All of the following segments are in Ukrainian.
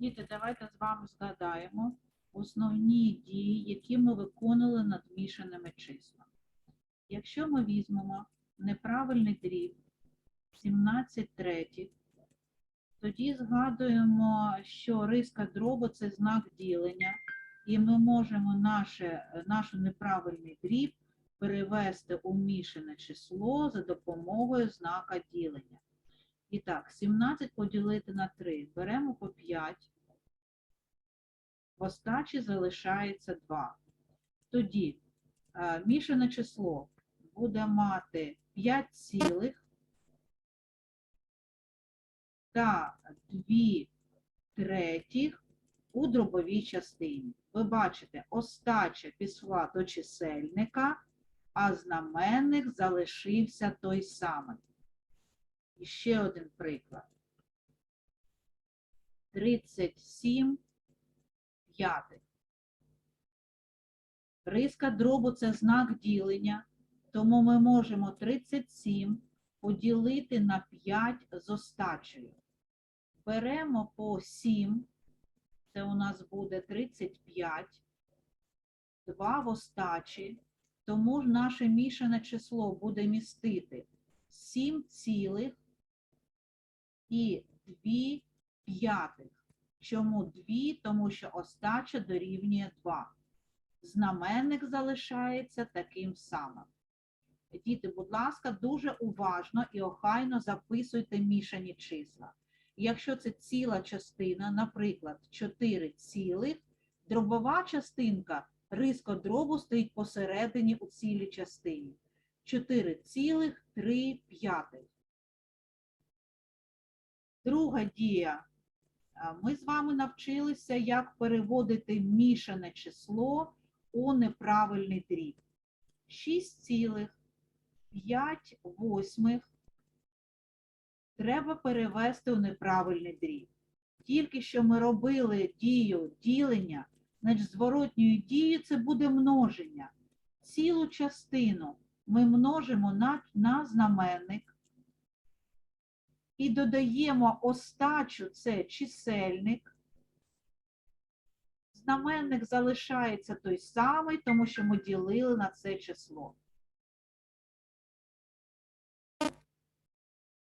Діти, давайте з вами згадаємо основні дії, які ми виконували над мішаними числами. Якщо ми візьмемо неправильний дріб 17 третіх, тоді згадуємо, що риска дробу це знак ділення, і ми можемо наше, наш неправильний дріб перевести у мішане число за допомогою знака ділення. І так, 17 поділити на 3. Беремо по 5. В остачі залишається 2. Тоді е, мішане число буде мати 5 цілих та 2 третіх у дробовій частині. Ви бачите, остача пішла до чисельника, а знаменник залишився той самий. І ще один приклад. 37 п'ятих. Риска дробу це знак ділення, тому ми можемо 37 поділити на 5 з остачею. Беремо по 7, це у нас буде 35, 2 в остачі, тому наше мішане число буде містити 7 цілих і 2 п'ятих. Чому 2? Тому що остача дорівнює 2. Знаменник залишається таким самим. Діти, будь ласка, дуже уважно і охайно записуйте мішані числа. Якщо це ціла частина, наприклад, 4 цілих, дробова частинка риско дробу стоїть посередині у цілій частині. 4,3. Друга дія. А, Ми з вами навчилися, як переводити мішане число у неправильний дріб. 6,5 восьмих треба перевести у неправильний дріб. Тільки що ми робили дію ділення, значить зворотньою дією це буде множення. Цілу частину ми множимо на, на знаменник і додаємо остачу, це чисельник. Знаменник залишається той самий, тому що ми ділили на це число.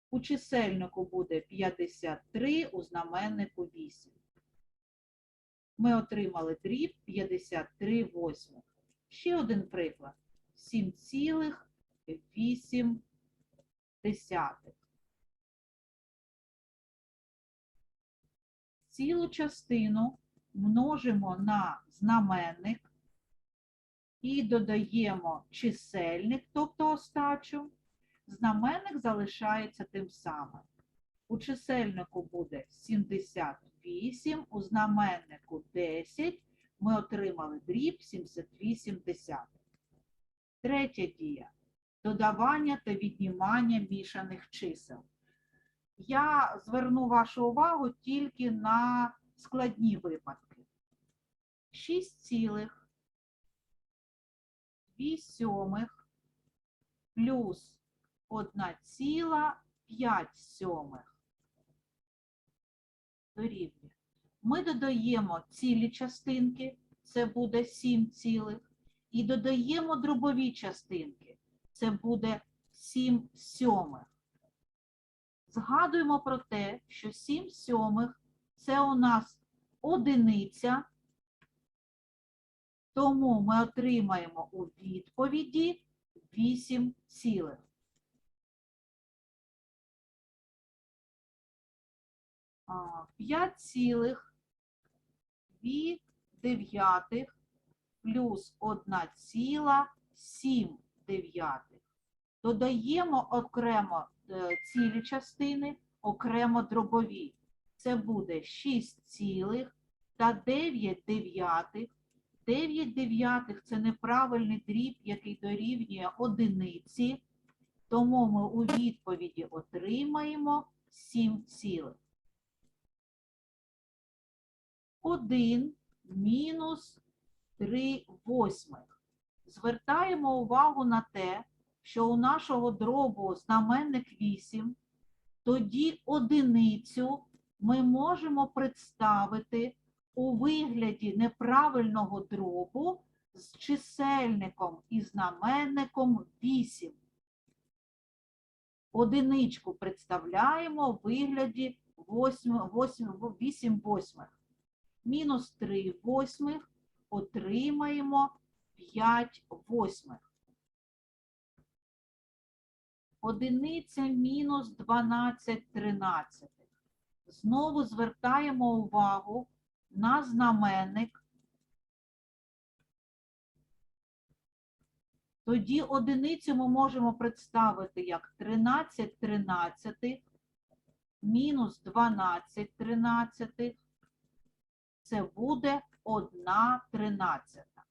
У чисельнику буде 53, у знаменнику 8. Ми отримали дріб 53 восьмих. Ще один приклад. 7,8. Цілу частину множимо на знаменник і додаємо чисельник, тобто остачу. Знаменник залишається тим самим. У чисельнику буде 78, у знаменнику 10. Ми отримали дріб 78 десятих. Третя дія. Додавання та віднімання мішаних чисел. Я зверну вашу увагу тільки на складні випадки. 6 сьомих плюс 1,5 сьомих дорівнює. Ми додаємо цілі частинки, це буде 7 цілих, і додаємо дробові частинки, це буде 7 сьомих. Згадуємо про те, що 7 сьомих це у нас одиниця, тому ми отримаємо у відповіді 8 цілих. 5 цілих 2 дев'ятих плюс 1,7 дев'ятих. Додаємо окремо цілі частини, окремо дробові. Це буде 6 цілих та 9 дев'ятих. 9 дев'ятих – це неправильний дріб, який дорівнює одиниці, тому ми у відповіді отримаємо 7 цілих. 1 мінус 3 восьмих. Звертаємо увагу на те, що у нашого дробу знаменник 8, тоді одиницю ми можемо представити у вигляді неправильного дробу з чисельником і знаменником 8. Одиничку представляємо у вигляді 8, 8, 8 восьмих. Мінус 3 восьмих отримаємо 5 восьмих. Одиниця мінус 12 тринадцятих. Знову звертаємо увагу на знаменник. Тоді одиницю ми можемо представити як 13 тринадцятих мінус 12 тринадцятих. Це буде 1 тринадцята.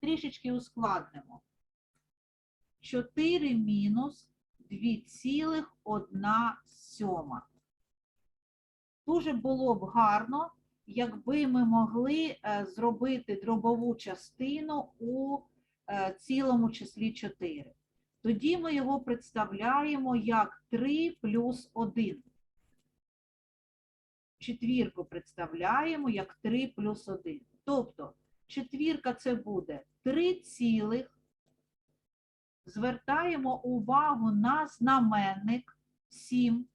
Трішечки ускладнимо. 4 мінус 2,1 сьома. Дуже було б гарно, якби ми могли е, зробити дробову частину у е, цілому числі 4. Тоді ми його представляємо як 3 плюс 1. Четвірку представляємо як 3 плюс 1. Тобто четвірка це буде 3 цілих. Звертаємо увагу на знаменник 7.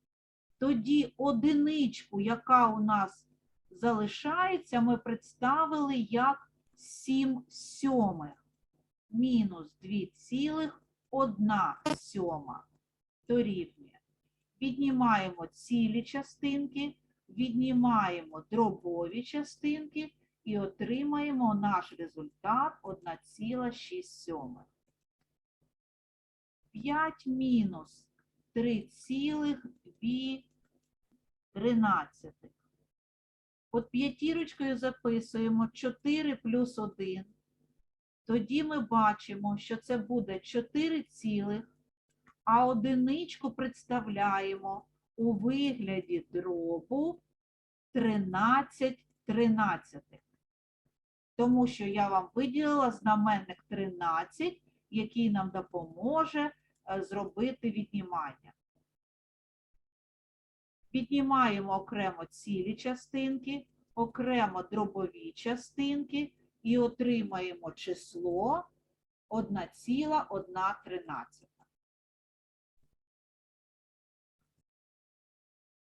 Тоді одиничку, яка у нас залишається, ми представили як 7 сьомих. Мінус 2,1 сьома дорівнює. Віднімаємо цілі частинки, віднімаємо дробові частинки і отримаємо наш результат 1,6 сьомих. 5 мінус 3,2. От п'ятірочкою записуємо 4 плюс 1. Тоді ми бачимо, що це буде 4 цілих, а одиничку представляємо у вигляді дробу 13 тринадцятих. Тому що я вам виділила знаменник 13, який нам допоможе зробити віднімання. Піднімаємо окремо цілі частинки, окремо дробові частинки і отримаємо число 1,1 тринадцята.